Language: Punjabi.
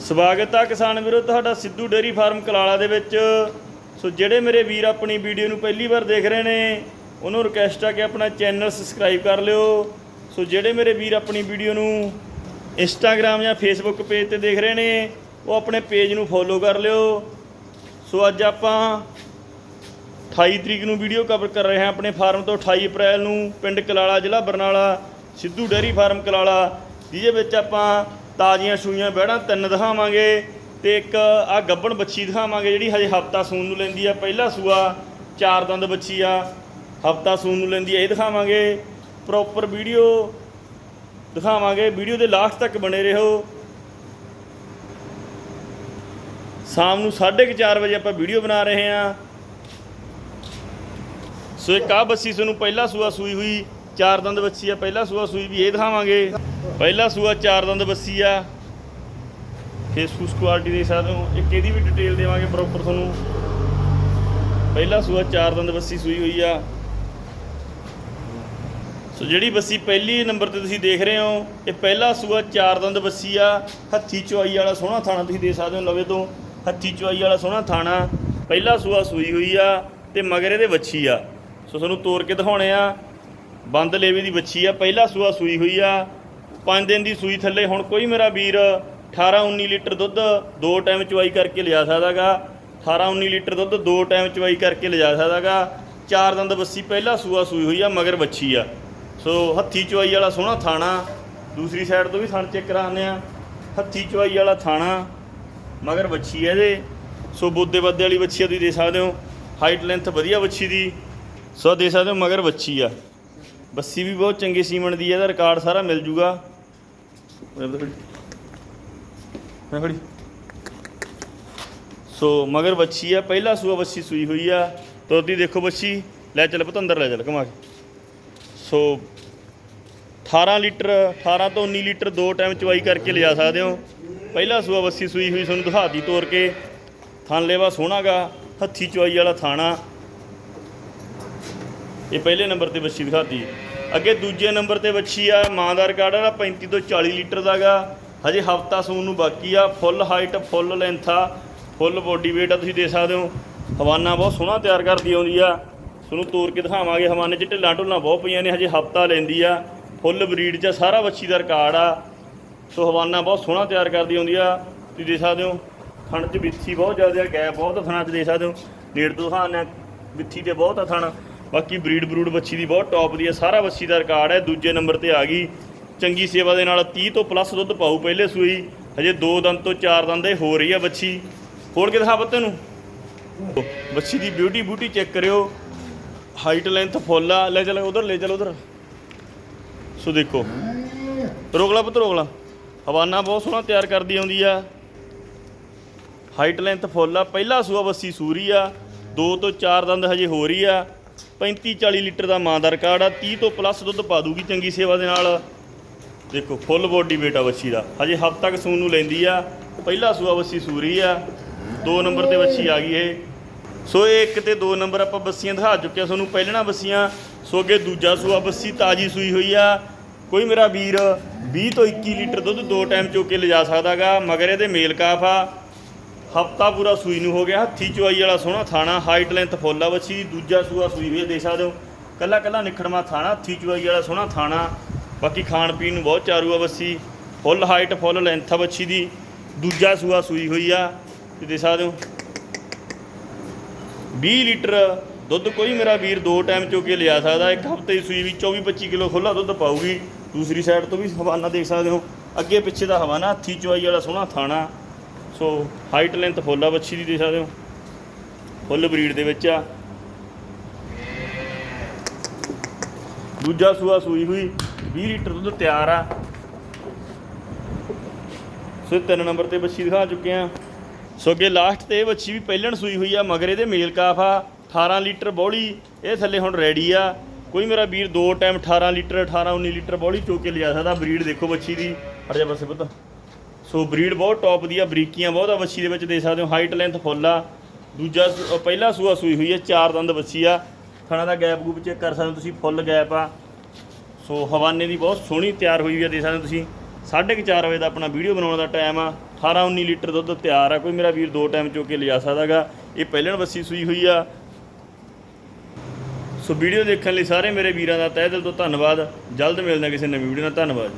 ਸਵਾਗਤ ਆ ਕਿਸਾਨ ਵੀਰੋ, ਤੁਹਾਡਾ ਸਿੱਧੂ ਡੇਰੀ ਫਾਰਮ ਕਲਾਲਾ ਦੇ ਵਿੱਚ। ਸੋ ਜਿਹੜੇ ਮੇਰੇ ਵੀਰ ਆਪਣੀ ਵੀਡੀਓ ਨੂੰ ਪਹਿਲੀ ਵਾਰ ਦੇਖ ਰਹੇ ਨੇ, ਉਹਨੂੰ ਰਿਕਵੈਸਟ ਆ ਕਿ ਆਪਣਾ ਚੈਨਲ ਸਬਸਕ੍ਰਾਈਬ ਕਰ ਲਿਓ। ਸੋ ਜਿਹੜੇ ਮੇਰੇ ਵੀਰ ਆਪਣੀ ਵੀਡੀਓ ਨੂੰ ਇੰਸਟਾਗ੍ਰam ਜਾਂ ਫੇਸਬੁੱਕ ਪੇਜ ਤੇ ਦੇਖ ਰਹੇ ਨੇ, ਉਹ ਆਪਣੇ ਪੇਜ ਨੂੰ ਫੋਲੋ ਕਰ ਲਿਓ। ਸੋ ਅੱਜ ਆਪਾਂ 28 ਤਰੀਕ ਨੂੰ ਵੀਡੀਓ ਕਵਰ ਕਰ ਰਹੇ ਹਾਂ ਆਪਣੇ ਫਾਰਮ ਤੋਂ 28 ਅਪ੍ਰੈਲ ਨੂੰ, ਪਿੰਡ ਕਲਾਲਾ ਜ਼ਿਲ੍ਹਾ ਬਰਨਾਲਾ, ਸਿੱਧੂ ਡੇਅਰੀ ਫਾਰਮ ਕਲਾਲਾ। ਜਿਹਦੇ ਵਿੱਚ ਆਪਾਂ ਤਾਜ਼ੀਆਂ ਸੂਈਆਂ ਬੈੜਾਂ ਤਿੰਨ ਦਿਖਾਵਾਂਗੇ ਤੇ ਇੱਕ ਆ ਗੱਬਣ ਬੱਚੀ ਦਿਖਾਵਾਂਗੇ ਜਿਹੜੀ ਹਜੇ ਹਫਤਾ ਸੂਣ ਨੂੰ ਲੈਂਦੀ ਆ, ਪਹਿਲਾ ਸੂਆ, ਚਾਰ ਦੰਦ ਬੱਚੀ ਆ, ਹਫਤਾ ਸੂਣ ਨੂੰ ਲੈਂਦੀ ਆ, ਇਹ ਦਿਖਾਵਾਂਗੇ। ਪ੍ਰੋਪਰ ਵੀਡੀਓ ਦਿਖਾਵਾਂਗੇ ਵੀਡੀਓ ਦੇ ਲਾਸਟ ਤੱਕ ਬਣੇ ਰਹੋ। ਸ਼ਾਮ ਨੂੰ 4:30 ਵਜੇ ਆਪਾਂ ਵੀਡੀਓ ਬਣਾ ਰਹੇ ਹਾਂ। ਸੋ ਇੱਕ ਆ ਬੱਸੀ ਤੁਹਾਨੂੰ ਪਹਿਲਾ ਸੂਆ ਸੂਈ ਹੋਈ, ਚਾਰ ਦੰਦ ਬੱਸੀ ਆ, ਪਹਿਲਾ ਸੂਆ ਸੂਈ ਵੀ ਇਹ ਦਿਖਾਵਾਂਗੇ। ਪਹਿਲਾ ਸੂਆ ਚਾਰ ਦੰਦ ਬੱਸੀ ਆ। ਫੇਸਬੁੱਕ ਕੁਆਲਿਟੀ ਦੇ ਸਕਦੇ ਹੋ। ਇੱਕ ਇਹਦੀ ਵੀ ਡਿਟੇਲ ਦੇਵਾਂਗੇ ਪ੍ਰੋਪਰ ਤੁਹਾਨੂੰ। ਪਹਿਲਾ ਸੂਆ ਚਾਰ ਦੰਦ ਬੱਸੀ ਸੂਈ ਹੋਈ ਆ। ਸੋ ਜਿਹੜੀ ਬੱਸੀ ਪਹਿਲੀ ਨੰਬਰ ਤੇ ਤੁਸੀਂ ਦੇਖ ਰਹੇ ਹੋ, ਇਹ ਪਹਿਲਾ ਸੂਆ ਚਾਰ ਦੰਦ ਬੱਸੀ ਆ। ਹੱਥੀ ਚੁਆਈ ਵਾਲਾ ਸੋਹਣਾ ਥਾਣਾ ਤੁਸੀਂ ਦੇ ਸਕਦੇ ਹੋ ਲਵੇ ਤੋਂ। ਹੱਥੀ ਚੁਆਈ ਵਾਲਾ ਸੋਹਣਾ ਥਾਣਾ। ਪਹਿਲਾ ਸੂਆ ਸੂਈ ਹੋਈ ਆ ਤੇ ਮਗਰ ਇਹਦੇ ਵੱਛੀ ਆ। ਸੋ ਤੁਹਾਨੂੰ ਤੋੜ ਕੇ ਦਿਖਾਉਣੇ ਆ। ਬੰਦ ਲੇਵੇ ਦੀ ਵੱਛੀ ਆ। ਪਹਿਲਾ ਸੂਆ ਸੂਈ ਹੋਈ ਆ। 5 ਦਿਨ ਦੀ ਸੂਈ ਥੱਲੇ ਹੁਣ ਕੋਈ ਮੇਰਾ ਵੀਰ 18 19 ਲੀਟਰ ਦੁੱਧ ਦੋ ਟਾਈਮ ਚਵਾਈ ਕਰਕੇ ਲਿਜਾ ਸਕਦਾਗਾ। 18 19 ਲੀਟਰ ਦੁੱਧ ਦੋ ਟਾਈਮ ਚਵਾਈ ਕਰਕੇ ਲਿਜਾ ਸਕਦਾਗਾ। ਚਾਰ ਦੰਦ ਬੱਸੀ ਪਹਿਲਾ ਸੂਆ ਸੂਈ ਹੋਈ ਆ, ਮਗਰ ਵੱਛੀ ਆ। ਸੋ ਹੱਥੀ ਚਵਾਈ ਵਾਲਾ ਸੋਹਣਾ ਥਾਣਾ। ਦੂਸਰੀ ਸਾਈਡ ਤੋਂ ਵੀ ਥਣ ਚੈੱਕ ਕਰਾਉਂਦੇ ਆ। ਹੱਥੀ ਚਵਾਈ ਵਾਲਾ ਥਾਣਾ, ਮਗਰ ਵੱਛੀ ਹੈ ਇਹਦੇ। ਸੋ ਬੋਦੇ ਬੱਦੇ ਵਾਲੀ ਵੱਛੀ ਆ, ਤੁਸੀਂ ਦੇਖ ਸਕਦੇ ਹੋ। ਹਾਈਟ ਲੈਂਥ ਵਧੀਆ ਵੱਛੀ ਦੀ। ਸੋ ਦੇਖ ਸਕਦੇ ਹੋ, ਮਗਰ ਵੱਛੀ ਆ। ਬੱਸੀ ਵੀ ਬਹੁਤ ਚੰਗੇ ਸੀਮਣ ਦੀ ਹੈ ਇਹਦਾ ਰਿਕਾਰਡ ਸਾਰਾ ਮਿਲ ਜੂਗਾ। ਮੈਂ ਖੜੀ। ਸੋ ਮਗਰ ਵੱਛੀ ਆ, ਪਹਿਲਾ ਸੂਆ ਵੱਛੀ ਸੂਈ ਹੋਈ ਆ। ਤੋਦੀ ਦੇਖੋ ਵੱਛੀ, ਲੈ ਚੱਲ ਪੁੱਤ, ਅੰਦਰ ਲੈ ਚੱਲ, ਘੁਮਾ ਕੇ। ਸੋ 18 ਲੀਟਰ 18 ਤੋਂ 19 ਲੀਟਰ ਦੋ ਟਾਈਮ ਚਵਾਈ ਕਰਕੇ ਲਿਜਾ ਸਕਦੇ ਹੋ। ਪਹਿਲਾ ਸੂਆ ਵੱਸੀ ਸੂਈ ਹੋਈ, ਤੁਹਾਨੂੰ ਦਿਖਾਤੀ ਤੋਰ ਕੇ। ਥਣ ਲੇਵਾ ਸੋਹਣਾਗਾ ਹੱਥੀ ਚਵਾਈ ਵਾਲਾ ਥਾਣਾ। ਇਹ ਪਹਿਲੇ ਨੰਬਰ ਤੇ ਵੱਛੀ ਦਿਖਾਤੀ ਅੱਗੇ ਦੂਜੇ ਨੰਬਰ ਤੇ ਵੱਛੀ ਆ, ਮਾਂ ਦਾ ਰਿਕਾਰਡ ਆ 35 ਤੋਂ 40 ਲੀਟਰ ਦਾਗਾ। ਹਜੇ ਹਫਤਾ ਸੂਣ ਨੂੰ ਬਾਕੀ ਆ, ਫੁੱਲ ਹਾਈਟ, ਫੁੱਲ ਲੈਂਥ ਆ, ਫੁੱਲ ਬੋਡੀ weight ਆ, ਤੁਸੀਂ ਦੇ ਸਕਦੇ ਹੋ। ਹਵਾਨਾ ਬਹੁਤ ਸੋਹਣਾ ਤਿਆਰ ਕਰਦੀ ਆਉਂਦੀ ਆ। ਤੁਹਾਨੂੰ ਤੋਰ ਕੇ ਦਿਖਾਵਾਂਗੇ, ਹਵਾਨੇ 'ਚ ਢਿੱਲਾਂ ਢੁੱਲਾਂ ਬਹੁਤ ਪਈਆਂ ਨੇ, ਹਜੇ ਹਫਤਾ ਲੈਂਦੀ ਆ। ਫੁੱਲ ਬਰੀਡ 'ਚ ਸਾਰਾ ਵੱਛੀ ਦਾ ਰਿਕਾਰਡ ਆ। ਸੋ ਹਵਾਨਾ ਬਹੁਤ ਸੋਹਣਾ ਤਿਆਰ ਕਰਦੀ ਆਉਂਦੀ ਆ। ਤੁਸੀਂ ਦੇ ਸਕਦੇ ਹੋ, ਥਣ 'ਚ ਵਿੱਥੀ ਬਹੁਤ ਜ਼ਿਆਦਾ ਗੈਪ ਬਹੁਤ ਆ 'ਚ ਦੇਖ ਸਕਦੇ ਹੋ। ਨੇੜ ਤੋਂ ਦਿਖਾਉਂਦੇ ਆ, ਵਿੱਥੀ ਤੇ ਬਹੁਤ ਆ ਥਣ। ਬਾਕੀ ਬਰੀਡ ਬਰੂਡ ਵੱਛੀ ਦੀ ਬਹੁਤ ਟੌਪ ਦੀ ਹੈ, ਸਾਰਾ ਵੱਛੀ ਦਾ ਰਿਕਾਰਡ ਹੈ, ਦੂਜੇ ਨੰਬਰ ਤੇ ਆ ਗਈ। ਚੰਗੀ ਸੇਵਾ ਦੇ ਨਾਲ 30 ਤੋਂ ਪਲੱਸ ਦੁੱਧ ਪਾਊ ਪਹਿਲੇ ਸੂਈ, ਹਜੇ 2 ਦੰਦ ਤੋਂ 4 ਦੰਦ ਹੋ ਰਹੀ ਆ ਵੱਛੀ। ਖੋਲ ਕੇ ਦਿਖਾ ਬੱਤੇ ਨੂੰ? ਵੱਛੀ ਦੀ ਬਿਊਟੀ ਬਿਊਟੀ ਚੈੱਕ ਕਰਿਓ। ਹਾਈਟ ਲੈਂਥ ਫੁੱਲ ਆ। ਲੈ ਚੱਲ, ਉਧਰ, ਲੈ ਚੱਲ, ਉਧਰ। ਸੋ ਦੇਖੋ ਰੋਕਲਾ ਪੁੱਤ ਰੋਕਲਾ ਹਵਾਨਾ ਬਹੁਤ ਸੋਹਣਾ ਤਿਆਰ ਕਰਦੀ ਆਉਂਦੀ ਆ। ਹਾਈਟ ਲੈਂਥ ਫੁੱਲ ਆ। ਪਹਿਲਾ ਸੂਆ ਵੱਸੀ ਸੂਰੀ ਆ। 2 ਤੋਂ 4 ਦੰਦ ਹਜੇ ਹੋ ਰਹੀ ਆ। 35 40 ਲੀਟਰ ਦਾ ਮਾਂ ਦਾ ਰਿਕਾਰਡ ਆ 30 ਤੋਂ ਪਲੱਸ ਦੁੱਧ ਪਾ ਦੂਗੀ ਚੰਗੀ ਸੇਵਾ ਦੇ ਨਾਲ। ਦੇਖੋ ਫੁੱਲ ਬੋਡੀ weight ਆ ਵੱਛੀ ਦਾ। ਹਜੇ ਹਫ਼ਤਾ ਕੁ ਸੂਨ ਨੂੰ ਲੈਂਦੀ ਆ, ਪਹਿਲਾ ਸੂਆ ਵੱਛੀ ਸੂਰੀ ਆ, ਦੋ ਨੰਬਰ ਤੇ ਵੱਛੀ ਆ ਗਈ ਇਹ। ਸੋ ਇਹ ਇੱਕ ਤੇ ਦੋ ਨੰਬਰ ਆਪਾਂ ਬੱਸੀਆਂ ਦਿਖਾ ਚੁੱਕੇ ਆ ਤੁਹਾਨੂੰ ਪਹਿਲਣਾ ਬੱਸੀਆਂ, ਸੋ ਅੱਗੇ ਦੂਜਾ ਸੂਆ ਬੱਸੀ ਤਾਜੀ ਸੂਈ ਹੋਈ ਆ। ਕੋਈ ਮੇਰਾ ਵੀਰ 20 ਤੋਂ 21 ਲੀਟਰ ਦੁੱਧ ਦੋ ਟਾਈਮ ਚੋ ਕੇ ਲਿਜਾ ਸਕਦਾਗਾ ਮਗਰ ਇਹਦੇ ਮੇਲ ਕਾਫ ਆ। ਹਫਤਾ ਪੂਰਾ ਸੂਈ ਨੂੰ ਹੋ ਗਿਆ ਹੱਥੀ ਚੁਆਈ ਵਾਲਾ ਸੋਹਣਾ ਥਾਣਾ ਹਾਈਟ ਲੈਂਥ ਫੁੱਲ ਆ ਬੱਚੀ ਦੂਜਾ ਸੂਆ ਸੂਈ ਹੋਈ ਆ, ਦੇਖ ਸਕਦੇ ਹੋ। ਕੱਲਾ ਕੱਲਾ ਨਿਖੜਮਾ ਥਾਣਾ ਹੱਥੀ ਚੁਆਈ ਵਾਲਾ ਸੋਹਣਾ ਥਾਣਾ। ਬਾਕੀ ਖਾਣ ਪੀਣ ਨੂੰ ਬਹੁਤ ਚਾਰੂ ਆ ਬੱਸੀ ਫੁੱਲ ਹਾਈਟ ਫੁੱਲ ਲੈਂਥ ਆ ਬੱਚੀ ਦੀ। ਦੂਜਾ ਸੂਆ ਸੂਈ ਹੋਈ ਆ। ਤੇ ਦੇ ਸਕਦੇ ਹੋ। 20 ਲੀਟਰ ਦੁੱਧ ਕੋਈ ਮੇਰਾ ਵੀਰ ਦੋ ਟਾਈਮ ਚੋ ਕੇ ਲਿਆ ਸਕਦਾ। ਇੱਕ ਹਫ਼ਤੇ ਦੀ ਸੂਈ ਵੀ 24 25 ਕਿਲੋ ਖੁੱਲਾ ਦੁੱਧ ਪਾਊਗੀ। ਦੂਸਰੀ ਸਾਈਡ ਤੋਂ ਵੀ ਹਵਾਨਾ ਦੇਖ ਸਕਦੇ ਹੋ। ਅੱਗੇ ਪਿੱਛੇ ਦਾ ਹਵਾਨਾ ਹੱਥੀ ਚੁਆਈ ਵਾਲਾ ਸੋਹਣਾ ਥਾਣਾ। ਸੋ ਹਾਈਟ ਲੈਂਥ ਫੁੱਲ ਆ ਬੱਚੀ ਦੀ ਦੇ ਸਕਦੇ ਹੋ। ਫੁੱਲ ਬਰੀਡ ਦੇ ਵਿੱਚ ਆ। ਦੂਜਾ ਸੂਆ ਸੂਈ ਹੋਈ 20 ਲੀਟਰ ਦੁੱਧ ਤਿਆਰ ਆ। ਸੋ ਇਹ ਤਿੰਨ ਨੰਬਰ ਤੇ ਬੱਚੀ ਦਿਖਾ ਚੁੱਕੇ ਆ। ਸੋ ਅੱਗੇ ਲਾਸਟ ਤੇ ਇਹ ਬੱਚੀ ਵੀ ਪਹਿਲਣ ਸੂਈ ਹੋਈ ਆ, ਮਗਰ ਇਹਦੇ ਮੇਲ ਕਾਫ ਆ 18 ਲੀਟਰ ਬੋਲੀ, ਇਹ ਥੱਲੇ ਹੁਣ ਰੈਡੀ ਆ। ਕੋਈ ਮੇਰਾ ਵੀਰ ਦੋ ਟਾਈਮ 18 ਲੀਟਰ 18 19 ਲੀਟਰ ਬੋਲੀ ਚੋ ਕੇ ਲਿਆ ਸਕਦਾ, ਬਰੀਡ ਦੇਖੋ ਬੱਚੀ ਦੀ। ਹਟ ਜਾ ਬਸੇ ਪੁੱਤ। ਸੋ ਬਰੀਡ ਬਹੁਤ ਟੌਪ ਦੀ ਆ ਬਰੀਕੀਆਂ ਬਹੁਤ ਆ, ਵੱਛੀ ਦੇ ਵਿੱਚ ਦੇ ਸਕਦੇ ਹੋ, ਹਾਈਟ ਲੈਂਥ ਫੁੱਲ ਆ। ਦੂਜਾ ਸੂ- ਪਹਿਲਾ ਸੂਆ ਸੂਈ ਹੋਈ ਆ, ਚਾਰ ਦੰਦ ਵੱਛੀ ਆ। ਥਣਾ ਦਾ ਗੈਪ ਗੂਪ ਚੈੱਕ ਕਰ ਸਕਦੇ ਹੋ ਤੁਸੀਂ, ਫੁੱਲ ਗੈਪ ਆ। ਸੋ ਹਵਾਨੇ ਦੀ ਬਹੁਤ ਸੋਹਣੀ ਤਿਆਰ ਹੋਈ ਹੋਈ ਆ ਦੇ ਸਕਦੇ ਹੋ ਤੁਸੀਂ। 4:30 ਵਜੇ ਦਾ ਆਪਣਾ ਵੀਡੀਓ ਬਣਾਉਣ ਦਾ ਟਾਈਮ ਆ। 18 19 ਲੀਟਰ ਦੁੱਧ ਤਿਆਰ ਆ। ਕੋਈ ਮੇਰਾ ਵੀਰ ਦੋ ਟਾਈਮ ਚੋ ਕੇ ਲਿਜਾ ਸਕਦਾਗਾ। ਇਹ ਪਹਿਲਾਂ ਵੱਛੀ ਸੂਈ ਹੋਈ ਆ। ਸੋ ਵੀਡੀਓ ਦੇਖਣ ਲਈ ਸਾਰੇ ਮੇਰੇ ਵੀਰਾਂ ਦਾ ਤਹਿ ਦਿਲ ਤੋਂ ਧੰਨਵਾਦ। ਜਲਦ ਮਿਲਦੇ ਕਿਸੇ ਨਵੀਂ ਵੀਡੀਓ ਨਾਲ। ਧੰਨਵਾਦ